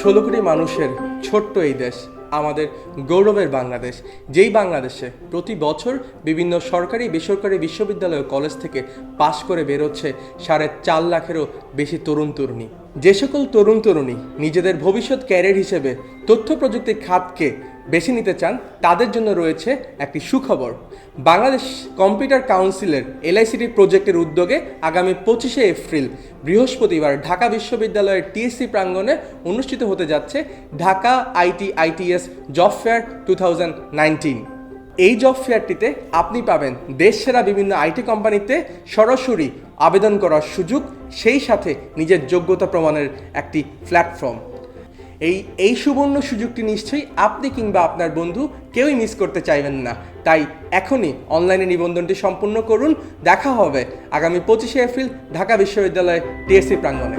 ষোলো কোটি মানুষের ছোট্ট এই দেশ, আমাদের গৌরবের বাংলাদেশ। যেই বাংলাদেশে প্রতি বছর বিভিন্ন সরকারি, বেসরকারি বিশ্ববিদ্যালয় ও কলেজ থেকে পাশ করে বেরোচ্ছে সাড়ে চার লাখেরও বেশি তরুণ তরুণী। যে সকল তরুণ তরুণী নিজেদের ভবিষ্যৎ ক্যারিয়ার হিসেবে তথ্য প্রযুক্তি খাতকে বেছে নিতে চান, তাদের জন্য রয়েছে একটি সুখবর। বাংলাদেশ কম্পিউটার কাউন্সিলের এলআইসিটি প্রজেক্টের উদ্যোগে আগামী পঁচিশে এপ্রিল বৃহস্পতিবার ঢাকা বিশ্ববিদ্যালয়ের টিএসসি প্রাঙ্গণে অনুষ্ঠিত হতে যাচ্ছে Dhaka IT ITS job fair two এই জব ফেয়ারটিতে আপনি পাবেন দেশ সেরা বিভিন্ন আইটি কোম্পানিতে সরাসরি আবেদন করার সুযোগ, সেই সাথে নিজের যোগ্যতা প্রমাণের একটি প্ল্যাটফর্ম। এই এই সুবর্ণ সুযোগটি নিশ্চয়ই আপনি কিংবা আপনার বন্ধু কেউই মিস করতে চাইবেন না। তাই এখনই অনলাইনে নিবন্ধনটি সম্পূর্ণ করুন। দেখা হবে আগামী পঁচিশে এপ্রিল ঢাকা বিশ্ববিদ্যালয়ে টিএসসি প্রাঙ্গণে।